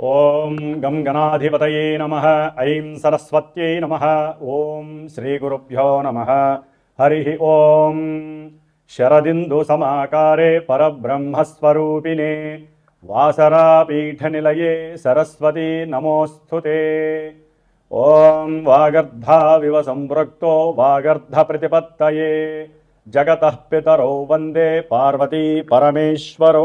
ఓం గం గణాధిపతయే నమ ఐం సరస్వత్యై నమ ఓం శ్రీగురుభ్యో నమ హరి ఓం. శరదిందు సమాకారే పరబ్రహ్మస్వరూపిణే వాసరాపీఠనిలయే సరస్వతీ నమోస్తుతే ఓం వాగర్ధావివ సంవృక్తో వాగర్ధ జగత పితరో వందే పార్వతీ పరమేశ్వరో.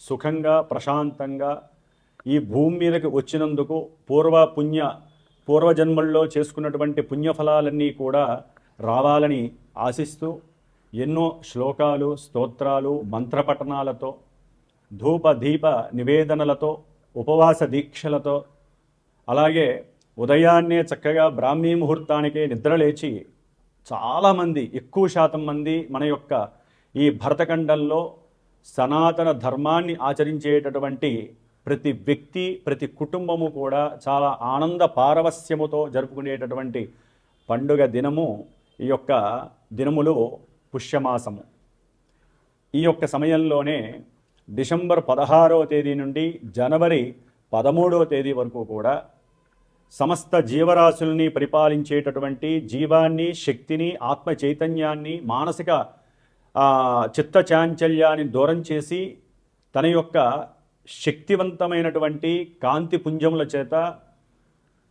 సుఖంగా ప్రశాంతంగా ఈ భూమి మీదకి వచ్చినందుకు పూర్వ పుణ్య పూర్వజన్మల్లో చేసుకున్నటువంటి పుణ్యఫలాలన్నీ కూడా రావాలని ఆశిస్తూ ఎన్నో శ్లోకాలు స్తోత్రాలు మంత్రపఠనాలతో ధూప దీప నివేదనలతో ఉపవాస దీక్షలతో అలాగే ఉదయాన్నే చక్కగా బ్రాహ్మీ ముహూర్తానికే నిద్రలేచి చాలామంది ఎక్కువ శాతం మంది మన యొక్క ఈ భరతఖండంలో సనాతన ధర్మాన్ని ఆచరించేటటువంటి ప్రతి వ్యక్తి ప్రతి కుటుంబము కూడా చాలా ఆనంద పారవస్యముతో జరుపుకునేటటువంటి పండుగ దినము ఈ యొక్క దినములో పుష్యమాసము. ఈ యొక్క సమయంలోనే డిసెంబర్ పదహారవ తేదీ నుండి జనవరి పదమూడవ తేదీ వరకు కూడా సమస్త జీవరాశుల్ని పరిపాలించేటటువంటి జీవాన్ని శక్తిని ఆత్మ చైతన్యాన్ని మానసిక చిత్త చాంచల్యాన్ని దూరం చేసి తన యొక్క శక్తివంతమైనటువంటి కాంతి పుంజముల చేత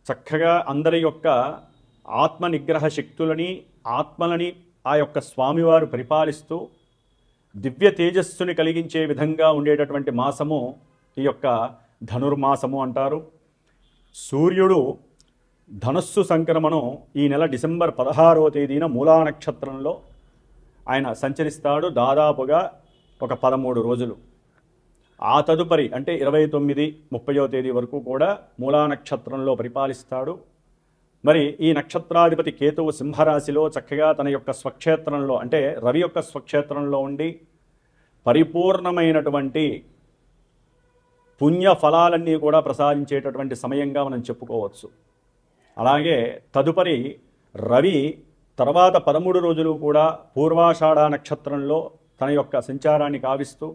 చక్కగా అందరి యొక్క ఆత్మ నిగ్రహ శక్తులని ఆత్మలని ఆ యొక్క స్వామివారు పరిపాలిస్తూ దివ్య తేజస్సుని కలిగించే విధంగా ఉండేటటువంటి మాసము ఈ యొక్క ధనుర్మాసము అంటారు. సూర్యుడు ధనస్సు సంక్రమణం ఈ నెల డిసెంబర్ పదహారవ తేదీన మూలా నక్షత్రంలో ఆయన సంచరిస్తాడు దాదాపుగా ఒక పదమూడు రోజులు. ఆ తదుపరి అంటే ఇరవై తొమ్మిది ముప్పయో తేదీ వరకు కూడా మూలా నక్షత్రంలో పరిపాలిస్తాడు. మరి ఈ నక్షత్రాధిపతి కేతువు సింహరాశిలో చక్కగా తన యొక్క స్వక్షేత్రంలో అంటే రవి యొక్క స్వక్షేత్రంలో ఉండి పరిపూర్ణమైనటువంటి పుణ్య ఫలాలన్నీ కూడా ప్రసాదించేటటువంటి సమయంగా మనం చెప్పుకోవచ్చు. అలాగే తదుపరి రవి తర్వాత పదమూడు రోజులు కూడా పూర్వాషాఢ నక్షత్రంలో తన యొక్క సంచారాన్ని కావిస్తూ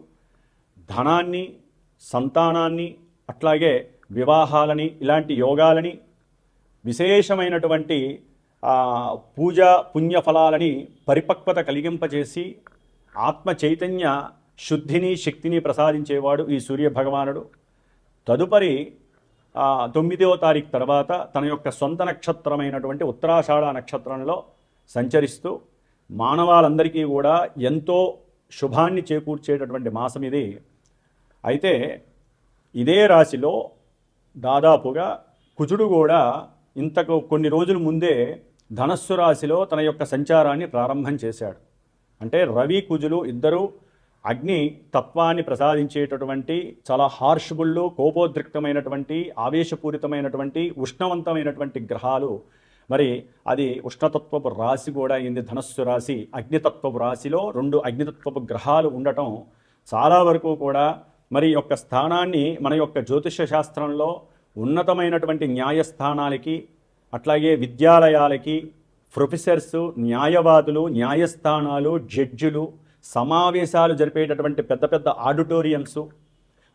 ధనాన్ని సంతానాన్ని అట్లాగే వివాహాలని ఇలాంటి యోగాలని విశేషమైనటువంటి పూజ పుణ్యఫలాలని పరిపక్వత కలిగింపజేసి ఆత్మ చైతన్య శుద్ధిని శక్తిని ప్రసాదించేవాడు ఈ సూర్య భగవానుడు. తదుపరి తొమ్మిదవ తారీఖు తర్వాత తన యొక్క సొంత నక్షత్రమైనటువంటి ఉత్తరాషాఢ నక్షత్రంలో సంచరిస్తూ మానవాళందరికీ కూడా ఎంతో శుభాన్ని చేకూర్చేటటువంటి మాసం ఇది. అయితే ఇదే రాశిలో దాదాపుగా కుజుడు కూడా ఇంతకు కొన్ని రోజుల ముందే ధనస్సు రాశిలో తన యొక్క సంచారాన్ని ప్రారంభం చేశాడు. అంటే రవి కుజులు ఇద్దరూ అగ్ని తత్వాన్ని ప్రసాదించేటటువంటి చాలా హార్ష్బుళ్ళు కోపోద్రిక్తమైనటువంటి ఆవేశపూరితమైనటువంటి ఉష్ణవంతమైనటువంటి గ్రహాలు మరి అది ఉష్ణతత్వపు రాశి కూడా అయింది. ధనస్సు రాశి అగ్నితత్వపు రాశిలో రెండు అగ్నితత్వపు గ్రహాలు ఉండటం చాలా వరకు కూడా మరి యొక్క స్థానాన్ని మన యొక్క జ్యోతిష శాస్త్రంలో ఉన్నతమైనటువంటి న్యాయస్థానాలకి అట్లాగే విద్యాలయాలకి ప్రొఫెసర్స్ న్యాయవాదులు న్యాయస్థానాలు జడ్జిలు సమావేశాలు జరిపేటటువంటి పెద్ద పెద్ద ఆడిటోరియంస్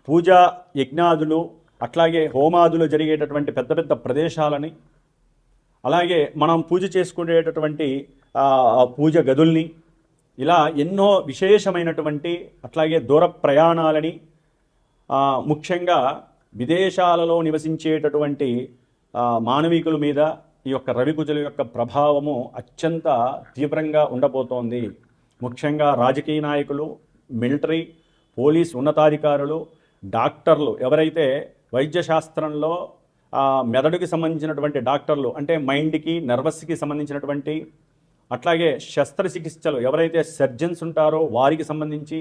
పూజా యజ్ఞాదులు అట్లాగే హోమాదులు జరిగేటటువంటి పెద్ద పెద్ద ప్రదేశాలని అలాగే మనం పూజ చేసుకునేటటువంటి పూజ గదుల్ని ఇలా ఎన్నో విశేషమైనటువంటి అట్లాగే దూర ప్రయాణాలని ముఖ్యంగా విదేశాలలో నివసించేటటువంటి మానవీకుల మానవికుల మీద ఈ యొక్క రవికుజుల యొక్క ప్రభావము అత్యంత తీవ్రంగా ఉండబోతోంది. ముఖ్యంగా రాజకీయ నాయకులు మిలిటరీ పోలీస్ ఉన్నతాధికారులు డాక్టర్లు ఎవరైతే వైద్యశాస్త్రంలో మెదడుకి సంబంధించినటువంటి డాక్టర్లు అంటే మైండ్కి నర్వస్కి సంబంధించినటువంటి అట్లాగే శస్త్రచికిత్సలు ఎవరైతే సర్జన్స్ ఉంటారో వారికి సంబంధించి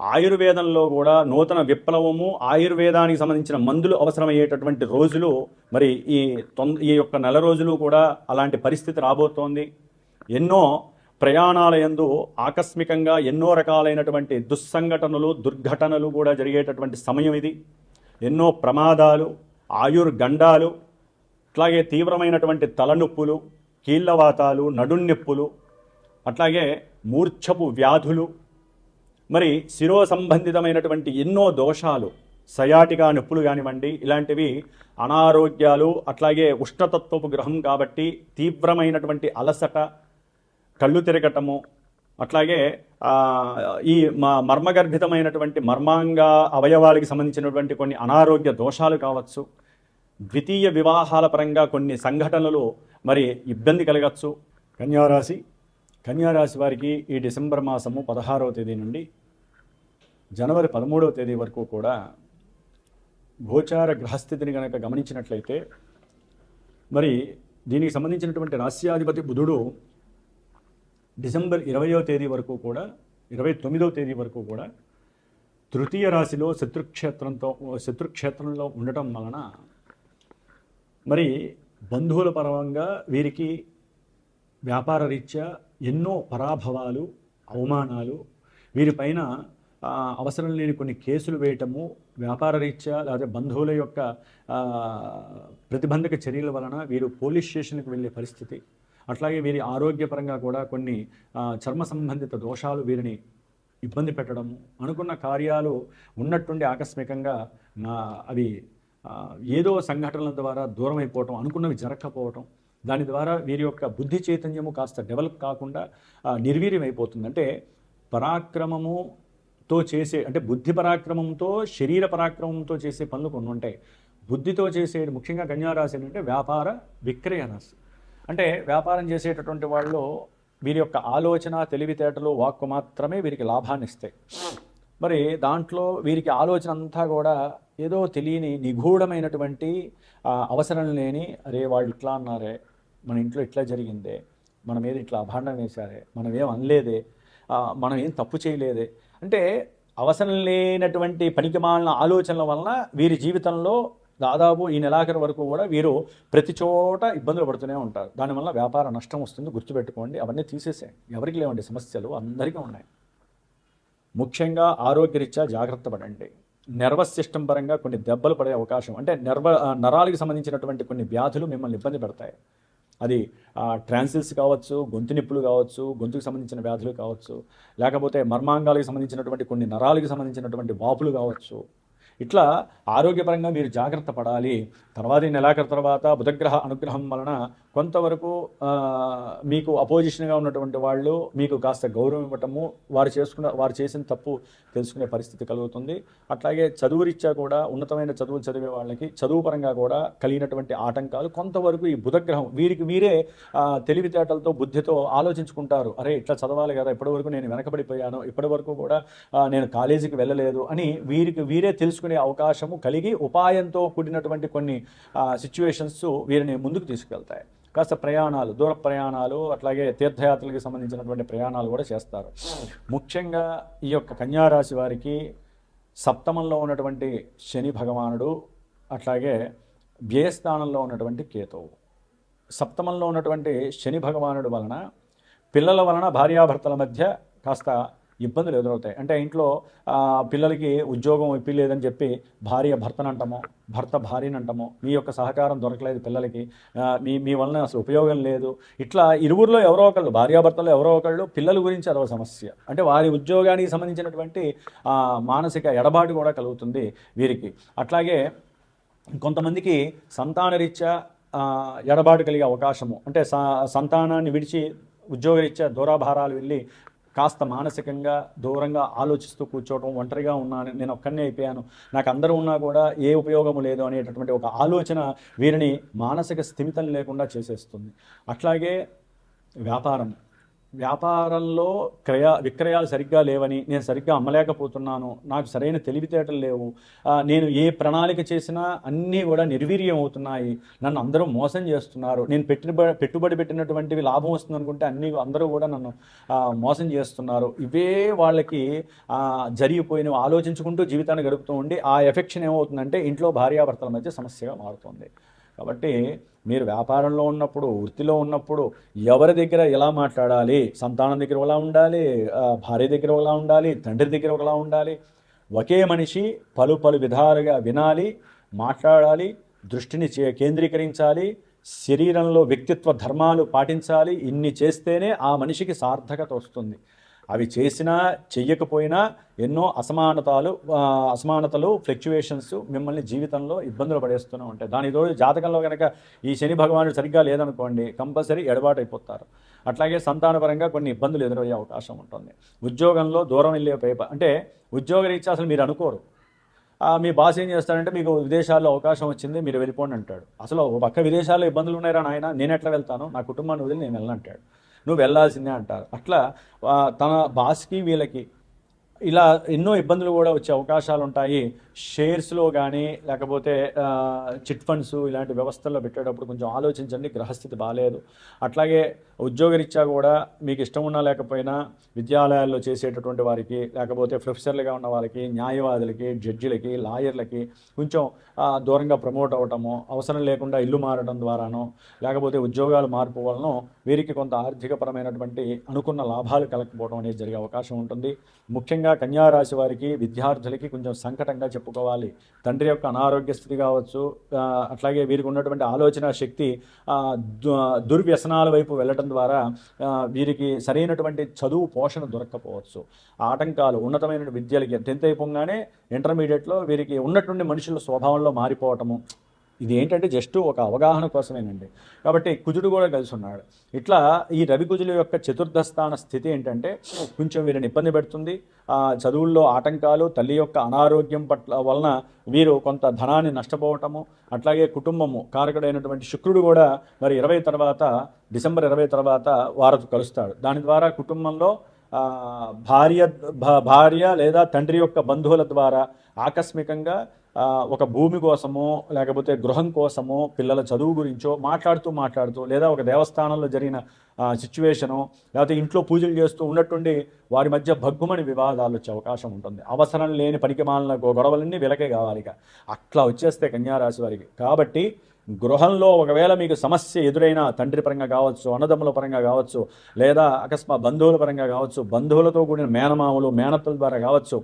ఆయుర్వేదంలో కూడా నూతన విప్లవము ఆయుర్వేదానికి సంబంధించిన మందులు అవసరమయ్యేటటువంటి రోజులు మరి ఈ తొంద ఈ యొక్క నెల రోజులు కూడా అలాంటి పరిస్థితి రాబోతోంది. ఎన్నో ప్రయాణాలయందు ఆకస్మికంగా ఎన్నో రకాలైనటువంటి దుస్సంఘటనలు దుర్ఘటనలు కూడా జరిగేటటువంటి సమయం ఇది. ఎన్నో ప్రమాదాలు ఆయుర్గండాలు అట్లాగే తీవ్రమైనటువంటి తలనొప్పులు కీళ్ళవాతాలు నడున్నొప్పులు అట్లాగే మూర్ఛపు వ్యాధులు మరి శిరో సంబంధితమైనటువంటి ఎన్నో దోషాలు సయాటిగా నొప్పులు కానివ్వండి ఇలాంటివి అనారోగ్యాలు అట్లాగే ఉష్ణతత్వపు గ్రహం కాబట్టి తీవ్రమైనటువంటి అలసట కళ్ళు తిరగటము అట్లాగే ఈ మ మర్మగర్భితమైనటువంటి మర్మాంగ అవయవాలకి సంబంధించినటువంటి కొన్ని అనారోగ్య దోషాలు కావచ్చు ద్వితీయ వివాహాల పరంగా కొన్ని సంఘటనలు మరి ఇబ్బంది కలగచ్చు. కన్యారాశి కన్యారాశి వారికి ఈ డిసెంబర్ మాసము పదహారవ తేదీ నుండి జనవరి పదమూడవ తేదీ వరకు కూడా గోచార గ్రహస్థితిని కనుక గమనించినట్లయితే మరి దీనికి సంబంధించినటువంటి రాస్యాధిపతి బుధుడు డిసెంబర్ ఇరవయో తేదీ వరకు కూడా ఇరవై తొమ్మిదవ తేదీ వరకు కూడా తృతీయ రాశిలో శత్రుక్షేత్రంతో శత్రుక్షేత్రంలో ఉండటం వలన మరి బంధువుల పరంగా వీరికి వ్యాపార రీత్యా ఎన్నో పరాభవాలు అవమానాలు వీరిపైన అవసరం లేని కొన్ని కేసులు వేయటము వ్యాపార రీత్యా లేదా బంధువుల యొక్క ప్రతిబంధక చర్యల వలన వీరు పోలీస్ స్టేషన్కి వెళ్ళే పరిస్థితి అట్లాగే వీరి ఆరోగ్యపరంగా కూడా కొన్ని చర్మ సంబంధిత దోషాలు వీరిని ఇబ్బంది పెట్టడము అనుకున్న కార్యాలు ఉన్నట్టుండి ఆకస్మికంగా నా అవి ఏదో సంఘటనల ద్వారా దూరం అయిపోవటం అనుకున్నవి జరగకపోవటం దాని ద్వారా వీరి యొక్క బుద్ధి చైతన్యము కాస్త డెవలప్ కాకుండా నిర్వీర్యం అయిపోతుంది అంటే పరాక్రమముతో చేసే అంటే బుద్ధి పరాక్రమంతో శరీర పరాక్రమంతో చేసే పనులు కొన్ని ఉంటాయి. బుద్ధితో చేసే ముఖ్యంగా కన్యారాశి ఏంటంటే వ్యాపార విక్రయ రాశి అంటే వ్యాపారం చేసేటటువంటి వాళ్ళు వీరి యొక్క ఆలోచన తెలివితేటలు వాక్కు మాత్రమే వీరికి లాభాన్ని ఇస్తాయి మరి దాంట్లో వీరికి ఆలోచన అంతా కూడా ఏదో తెలియని నిగూఢమైనటువంటి అవసరం లేని అరే వాళ్ళు ఇట్లా అన్నారే మన ఇంట్లో ఇట్లా జరిగిందే మన మీద ఇట్లా అభాండం వేశారే మనం ఏం అనలేదే మనం ఏం తప్పు చేయలేదే. అంటే అవసరం లేనటువంటి పనికిమాలిన ఆలోచనల వలన వీరి జీవితంలో దాదాపు ఈ నెలాఖరు వరకు కూడా వీరు ప్రతి చోట ఇబ్బందులు పడుతూనే ఉంటారు. దానివల్ల వ్యాపార నష్టం వస్తుంది. గుర్తుపెట్టుకోండి. అవన్నీ తీసేసేయండి. ఎవరికి లేవండి సమస్యలు. అందరికీ ఉన్నాయి. ముఖ్యంగా ఆరోగ్యరీత్యా జాగ్రత్త పడండి. నర్వస్ సిస్టమ్ పరంగా కొన్ని దెబ్బలు పడే అవకాశం అంటే నర్వ నరాలకు సంబంధించినటువంటి కొన్ని వ్యాధులు మిమ్మల్ని ఇబ్బంది పెడతాయి. అది ట్రాన్సిల్స్ కావచ్చు గొంతు నొప్పులు కావచ్చు గొంతుకు సంబంధించిన వ్యాధులు కావచ్చు లేకపోతే మర్మాంగాలకు సంబంధించినటువంటి కొన్ని నరాలకు సంబంధించినటువంటి వాపులు కావచ్చు ఇట్లా ఆరోగ్యపరంగా మీరు జాగ్రత్త పడాలి. తర్వాత నెలాఖరు తర్వాత బుధగ్రహ అనుగ్రహం వలన కొంతవరకు మీకు అపోజిషన్గా ఉన్నటువంటి వాళ్ళు మీకు కాస్త గౌరవం ఇవ్వటము వారు చేసుకున్న వారు చేసిన తప్పు తెలుసుకునే పరిస్థితి కలుగుతుంది. అట్లాగే చదువు రీత్యా కూడా ఉన్నతమైన చదువులు చదివే వాళ్ళకి చదువు పరంగా కూడా కలిగినటువంటి ఆటంకాలు కొంతవరకు ఈ బుధగ్రహం వీరికి వీరే తెలివితేటలతో బుద్ధితో ఆలోచించుకుంటారు. అరే ఇట్లా చదవాలి కదా ఇప్పటివరకు నేను వెనకబడిపోయాను ఇప్పటివరకు కూడా నేను కాలేజీకి వెళ్ళలేదు అని వీరికి వీరే తెలుసుకునే అవకాశము కలిగి ఉపాయంతో కూడినటువంటి కొన్ని సిచ్యువేషన్స్ వీరిని ముందుకు తీసుకెళ్తాయి. కాస్త ప్రయాణాలు దూర ప్రయాణాలు అట్లాగే తీర్థయాత్రలకు సంబంధించినటువంటి ప్రయాణాలు కూడా చేస్తారు. ముఖ్యంగా ఈ యొక్క కన్యారాశి వారికి సప్తమంలో ఉన్నటువంటి శని భగవానుడు అట్లాగే వ్యయస్థానంలో ఉన్నటువంటి కేతువు. సప్తమంలో ఉన్నటువంటి శని భగవానుడు వలన పిల్లల వలన భార్యాభర్తల మధ్య కాస్త ఇబ్బందులు ఎదురవుతాయి. అంటే ఇంట్లో పిల్లలకి ఉద్యోగం ఇప్పిలేదని చెప్పి భార్య భర్తను అంటామో భర్త భార్యని అంటామో మీ యొక్క సహకారం దొరకలేదు పిల్లలకి మీ మీ వలన అసలు ఉపయోగం లేదు. ఇట్లా ఇరువురిలో ఎవరో ఒకళ్ళు భార్యాభర్తలు ఎవరో ఒకళ్ళు పిల్లల గురించి అదొక సమస్య. అంటే వారి ఉద్యోగానికి సంబంధించినటువంటి మానసిక ఎడబాటు కూడా కలుగుతుంది వీరికి. అట్లాగే కొంతమందికి సంతానరీత్యా ఎడబాటు కలిగే అవకాశము అంటే స సంతానాన్ని విడిచి ఉద్యోగరీత్యా దూరాభారాలు వెళ్ళి కాస్త మానసికంగా దూరంగా ఆలోచిస్తూ కూర్చోవడం ఒంటరిగా ఉన్నాను నేను ఒక్కనే అయిపోయాను. నాకు అందరూ ఉన్నా కూడా ఏ ఉపయోగము లేదు అనేటటువంటి ఒక ఆలోచన వీరిని మానసిక స్థిమితం లేకుండా చేసేస్తుంది. అట్లాగే వ్యాపారం. వ్యాపారంలో క్రయ విక్రయాలు సరిగ్గా లేవని నేను సరిగ్గా అమ్మలేకపోతున్నాను నాకు సరైన తెలివితేటలు లేవు నేను ఏ ప్రణాళిక చేసినా అన్నీ కూడా నిర్వీర్యం అవుతున్నాయి నన్ను అందరూ మోసం చేస్తున్నారు నేను పెట్టుబడి పెట్టుబడి పెట్టినటువంటివి లాభం వస్తుంది అనుకుంటే అన్నీ అందరూ కూడా నన్ను మోసం చేస్తున్నారు. ఇవే వాళ్ళకి జరిగిపోయినవి ఆలోచించుకుంటూ జీవితాన్ని గడుపుతూ ఉండి ఆ ఎఫెక్షన్ ఏమవుతుందంటే ఇంట్లో భార్యాభర్తల మధ్య సమస్యగా మారుతుంది. కాబట్టి మీరు వ్యాపారంలో ఉన్నప్పుడు వృత్తిలో ఉన్నప్పుడు ఎవరి దగ్గర ఎలా మాట్లాడాలి? సంతానం దగ్గర ఒకలా ఉండాలి భార్య దగ్గర ఒకలా ఉండాలి తండ్రి దగ్గర ఒకలా ఉండాలి. ఒకే మనిషి పలు పలు విధాలుగా వినాలి మాట్లాడాలి దృష్టిని చే- కేంద్రీకరించాలి శరీరంలో వ్యక్తిత్వ ధర్మాలు పాటించాలి ఇన్ని చేస్తేనే ఆ మనిషికి సార్థకత వస్తుంది. అవి చేసినా చెయ్యకపోయినా ఎన్నో అసమానతలు అసమానతలు ఫ్లక్చువేషన్స్ మిమ్మల్ని జీవితంలో ఇబ్బందులు పడేస్తూనే ఉంటాయి. దాని తోడు జాతకంలో కనుక ఈ శని భగవానుడు సరిగ్గా లేదనుకోండి కంపల్సరీ ఎడబాటు అయిపోతారు అట్లాగే సంతానపరంగా కొన్ని ఇబ్బందులు ఎదురయ్యే అవకాశం ఉంటుంది. ఉద్యోగంలో దూరం వెళ్ళే పేప అంటే ఉద్యోగరీత్యా అసలు మీరు అనుకోరు. మీ బాస్ ఏం చేస్తాడంటే మీకు విదేశాల్లో అవకాశం వచ్చింది మీరు వెళ్ళిపోండి అంటాడు. అసలు ఒక పక్క విదేశాల్లో ఇబ్బందులు ఉన్నాయరా నాయన నేను ఎట్లా వెళ్తాను? నా కుటుంబాన్ని వదిలి నేను వెళ్ళనంటాడు నువ్వు వెళ్ళాల్సిందే అంటారు. అట్లా తన బాస్కి వీళ్ళకి ఇలా ఎన్నో ఇబ్బందులు కూడా వచ్చే అవకాశాలు ఉంటాయి షేర్స్లో కానీ లేకపోతే చిట్ ఫండ్స్ ఇలాంటి వ్యవస్థల్లో పెట్టేటప్పుడు కొంచెం ఆలోచించండి గ్రహస్థితి బాగాలేదు అట్లాగే ఉద్యోగరీత్యా కూడా మీకు ఇష్టం ఉన్నా లేకపోయినా విద్యాలయాల్లో చేసేటటువంటి వారికి లేకపోతే ప్రొఫెసర్లుగా ఉన్న వాళ్ళకి న్యాయవాదులకి జడ్జిలకి లాయర్లకి కొంచెం దూరంగా ప్రమోట్ అవ్వటము అవసరం లేకుండా ఇల్లు మారడం ద్వారానో లేకపోతే ఉద్యోగాలు మార్పు వలన వీరికి కొంత ఆర్థికపరమైనటువంటి అనుకున్న లాభాలు కలగకపోవడం అనేది జరిగే అవకాశం ఉంటుంది. ముఖ్యంగా కన్యారాశి వారికి విద్యార్థులకి కొంచెం సంకటంగా చెప్పుకోవాలి. తండ్రి యొక్క అనారోగ్య స్థితి కావచ్చు అట్లాగే వీరికి ఉన్నటువంటి ఆలోచన శక్తి దుర్వ్యసనాల వైపు వెళ్ళటం ద్వారా వీరికి సరైనటువంటి చదువు పోషణ దొరక్కపోవచ్చు. ఆ ఆటంకాలు ఉన్నతమైన విద్యలకి టెన్త్ అయిపోగానే ఇంటర్మీడియట్లో వీరికి ఉన్నటువంటి మనుషుల స్వభావంలో మారిపోవటము ఇది ఏంటంటే జస్ట్ ఒక అవగాహన కోసమేనండి. కాబట్టి కుజుడు కూడా కలిసి ఉన్నాడు. ఇట్లా ఈ రవి కుజుల యొక్క చతుర్థ స్థాన స్థితి ఏంటంటే కొంచెం వీరిని ఇబ్బంది పెడుతుంది. చదువుల్లో ఆటంకాలు తల్లి యొక్క అనారోగ్యం పట్ల వలన వీరు కొంత ధనాన్ని నష్టపోవటము అట్లాగే కుటుంబము కారకుడైనటువంటి శుక్రుడు కూడా మరి ఇరవై తర్వాత డిసెంబర్ ఇరవై తర్వాత వారు కలుస్తాడు. దాని ద్వారా కుటుంబంలో భార్య భార్య లేదా తండ్రి యొక్క బంధువుల ద్వారా ఆకస్మికంగా ఒక భూమి కోసమో లేకపోతే గృహం కోసమో పిల్లల చదువు గురించో మాట్లాడుతూ మాట్లాడుతూ లేదా ఒక దేవస్థానంలో జరిగిన సిచ్యువేషను లేకపోతే ఇంట్లో పూజలు చేస్తూ ఉన్నట్టుండి వారి మధ్య భగ్గుమని వివాదాలు వచ్చే అవకాశం ఉంటుంది. అవసరం లేని పనికిమాలిన గొడవలన్నీ వెలకే కావాలి ఇక. అట్లా వచ్చేస్తే కన్యారాశి వారికి. కాబట్టి గృహంలో ఒకవేళ మీకు సమస్య ఎదురైనా తండ్రి పరంగా కావచ్చు అన్నదమ్ముల పరంగా కావచ్చు లేదా అకస్మాత్ బంధువుల పరంగా కావచ్చు బంధువులతో కూడిన మేనమామలు మేనత్తల ద్వారా కావచ్చు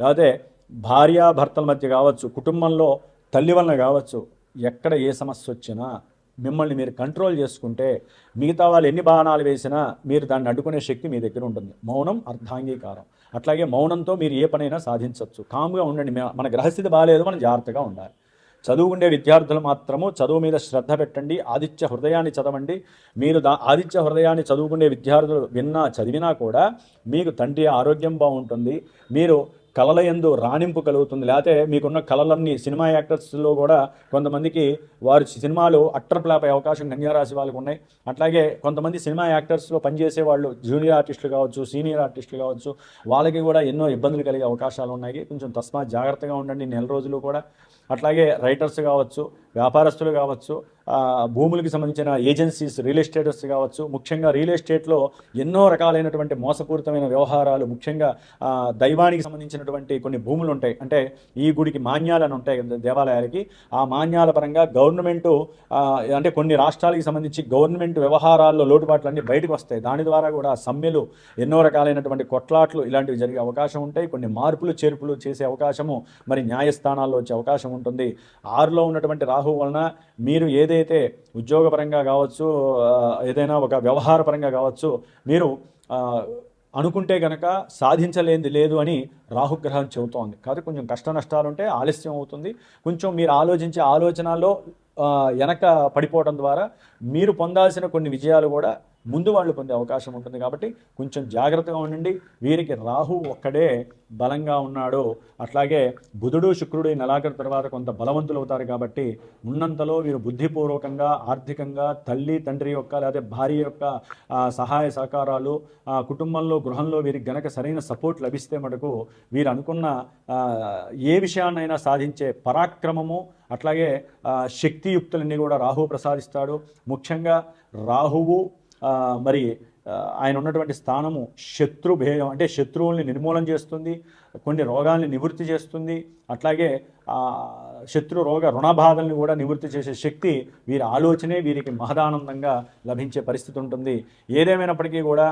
లేకపోతే భార్యాభర్తల మధ్య కావచ్చు కుటుంబంలో తల్లి వలన కావచ్చు ఎక్కడ ఏ సమస్య వచ్చినా మిమ్మల్ని మీరు కంట్రోల్ చేసుకుంటే మిగతా వాళ్ళు ఎన్ని బాణాలు వేసినా మీరు దాన్ని అడ్డుకునే శక్తి మీ దగ్గర ఉంటుంది. మౌనం అర్ధాంగీకారం. అట్లాగే మౌనంతో మీరు ఏ పనైనా సాధించవచ్చు. కామ్గా ఉండండి. మన గ్రహస్థితి బాగాలేదు మనం జాగ్రత్తగా ఉండాలి. చదువుకుండే విద్యార్థులు మాత్రము చదువు మీద శ్రద్ధ పెట్టండి ఆదిత్య హృదయాన్ని చదవండి. మీరు దా ఆదిత్య హృదయాన్ని చదువుకునే విద్యార్థులు విన్నా చదివినా కూడా మీకు తండ్రి ఆరోగ్యం బాగుంటుంది. మీరు కళల ఎందు రాణింపు కలుగుతుంది. లేకపోతే మీకున్న కళలన్నీ సినిమా యాక్టర్స్లో కూడా కొంతమందికి వారి సినిమాలు అట్టర్ ప్లాప్ అయ్యే అవకాశం కన్యారాశి వాళ్ళకు ఉన్నాయి. అట్లాగే కొంతమంది సినిమా యాక్టర్స్లో పనిచేసే వాళ్ళు జూనియర్ ఆర్టిస్టులు కావచ్చు సీనియర్ ఆర్టిస్టులు కావచ్చు వాళ్ళకి కూడా ఎన్నో ఇబ్బందులు కలిగే అవకాశాలు ఉన్నాయి. కొంచెం తస్మాత్ జాగ్రత్తగా ఉండండి నెల రోజులు కూడా. అట్లాగే రైటర్స్ కావచ్చు వ్యాపారస్తులు కావచ్చు భూములకు సంబంధించిన ఏజెన్సీస్ రియల్ ఎస్టేటర్స్ కావచ్చు ముఖ్యంగా రియల్ ఎస్టేట్లో ఎన్నో రకాలైనటువంటి మోసపూరితమైన వ్యవహారాలు ముఖ్యంగా దైవానికి సంబంధించినటువంటి కొన్ని భూములు ఉంటాయి. అంటే ఈ గుడికి మాన్యాలని ఉంటాయి దేవాలయాలకి. ఆ మాన్యాల పరంగా గవర్నమెంట్ అంటే కొన్ని రాష్ట్రాలకి సంబంధించి గవర్నమెంట్ వ్యవహారాల్లో లోటుపాట్లన్నీ బయటకు వస్తాయి. దాని ద్వారా కూడా సమ్మెలు ఎన్నో రకాలైనటువంటి కొట్లాట్లు ఇలాంటివి జరిగే అవకాశం ఉంటాయి. కొన్ని మార్పులు చేర్పులు చేసే అవకాశము మరి న్యాయస్థానాల్లో వచ్చే అవకాశం ఉంటుంది. ఆరులో ఉన్నటువంటి రాహు వలన మీరు ఏదైతే ఉద్యోగపరంగా కావచ్చు ఏదైనా ఒక వ్యవహారపరంగా కావచ్చు మీరు అనుకుంటే గనక సాధించలేనిది లేదు అని రాహుగ్రహం చెబుతోంది. కాబట్టి కొంచెం కష్ట నష్టాలు ఉంటే ఆలస్యం అవుతుంది. కొంచెం మీరు ఆలోచించే ఆలోచనలో వెనక పడిపోవడం ద్వారా మీరు పొందాల్సిన కొన్ని విజయాలు కూడా ముందు వాళ్ళు పొందే అవకాశం ఉంటుంది కాబట్టి కొంచెం జాగ్రత్తగా ఉండండి. వీరికి రాహు ఒక్కడే బలంగా ఉన్నాడు. అట్లాగే బుధుడు శుక్రుడు ఈ నెలాఖరు తర్వాత కొంత బలవంతులు అవుతారు కాబట్టి ఉన్నంతలో వీరు బుద్ధిపూర్వకంగా ఆర్థికంగా తల్లి తండ్రి యొక్క లేదా భార్య యొక్క సహాయ సహకారాలు ఆ, కుటుంబంలో గృహంలో వీరికి గనక సరైన సపోర్ట్ లభిస్తే మటుకు వీరు అనుకున్న ఏ విషయాన్నైనా సాధించే పరాక్రమము అట్లాగే శక్తియుక్తులన్నీ కూడా రాహువు ప్రసాదిస్తాడు. ముఖ్యంగా రాహువు మరి ఆయన ఉన్నటువంటి స్థానము శత్రు భేదం అంటే శత్రువుల్ని నిర్మూలన చేస్తుంది కొన్ని రోగాల్ని నివృత్తి చేస్తుంది అట్లాగే శత్రు రోగ రుణబాధల్ని కూడా నివృత్తి చేసే శక్తి వీరి ఆలోచనే వీరికి మహదానందంగా లభించే పరిస్థితి ఉంటుంది. ఏదేమైనప్పటికీ కూడా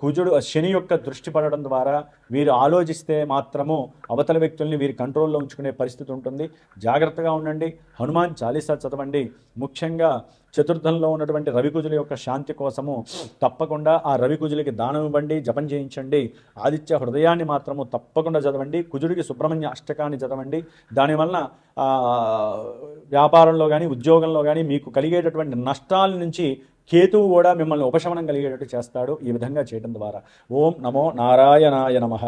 కుజుడు శని యొక్క దృష్టి పడడం ద్వారా వీరు ఆలోచిస్తే మాత్రము అవతల వ్యక్తుల్ని వీరి కంట్రోల్లో ఉంచుకునే పరిస్థితి ఉంటుంది. జాగ్రత్తగా ఉండండి. హనుమాన్ చాలీసా చదవండి. ముఖ్యంగా చతుర్థంలో ఉన్నటువంటి రవికుజుల యొక్క శాంతి కోసము తప్పకుండా ఆ రవికుజులకి దానం ఇవ్వండి జపం చేయించండి. ఆదిత్య హృదయాన్ని మాత్రము తప్పకుండా చదవండి. కుజుడికి సుబ్రహ్మణ్య అష్టకాన్ని చదవండి. దానివలన వ్యాపారంలో కానీ ఉద్యోగంలో కానీ మీకు కలిగేటటువంటి నష్టాల నుంచి కేతువు కూడా మిమ్మల్ని ఉపశమనం కలిగేటట్టు చేస్తాడు ఈ విధంగా చేయడం ద్వారా. ఓం నమో నారాయణాయ నమః.